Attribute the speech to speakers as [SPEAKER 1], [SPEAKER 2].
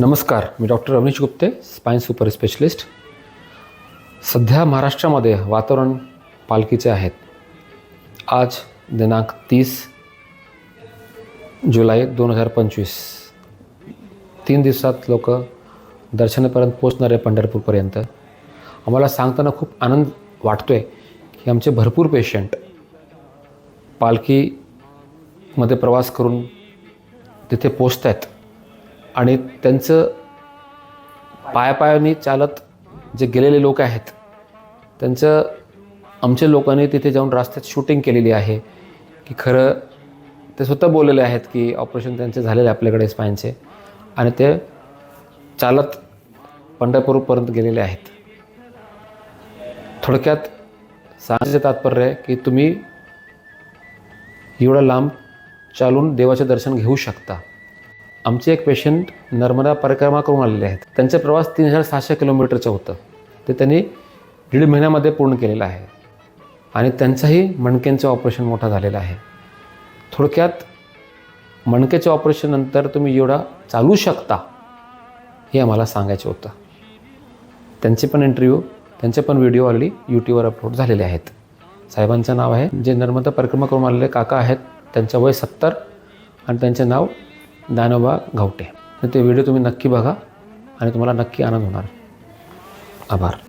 [SPEAKER 1] नमस्कार मी doctor Ramesh Gupte spine super specialist. सध्या महाराष्ट्रामध्ये वातावरण पालखीचे आहेत. आज दिनांक तीस जुलै दोन हजार पंचवीस. तीन दिवसात लोक दर्शनापर्यंत पोचणार आहे पंढरपूरपर्यंत. आम्हाला सांगताना खूप आनंद वाटतो आहे की आमचे भरपूर पेशंट पालखीमध्ये प्रवास करून तिथे पोचत आहेत आणि त्यांचं पायापायाने चालत जे गेलेले लोक आहेत त्यांचं आमच्या लोकांनी तिथे जाऊन रस्त्यात शूटिंग केलेली आहे की खरं ते स्वतः बोललेले आहेत की ऑपरेशन त्यांचे झालेले आहे आपल्याकडे स्पायनचे आणि ते चालत पंढरपूरपर्यंत गेलेले आहेत. थोडक्यात सांगायचं तात्पर्य आहे की तुम्ही एवढं लांब चालून देवाचे दर्शन घेऊ शकता. आमचे एक पेशंट नर्मदा परिक्रमा करून आलेले आहेत. त्यांचा प्रवास तीन हजार सहाशे किलोमीटरचं होतं. ते त्यांनी दीड महिन्यामध्ये पूर्ण केलेलं आहे. आणि त्यांचंही मणक्यांचं ऑपरेशन मोठा झालेलं आहे. थोडक्यात मणक्याच्या ऑपरेशननंतर तुम्ही एवढा चालू शकता हे आम्हाला सांगायचं होतं. त्यांचे पण इंटरव्ह्यू त्यांचे पण व्हिडिओ ऑलरेडी यूट्यूबवर अपलोड झालेले आहेत. साहेबांचं नाव आहे. जे नर्मदा परिक्रमा करून आलेले काका आहेत त्यांचं वय सत्तर आणि त्यांचे नाव दानोबा घावटे. तर ते व्हिडिओ तुम्ही नक्की बघा आणि तुम्हाला नक्की आनंद होणार. आभार.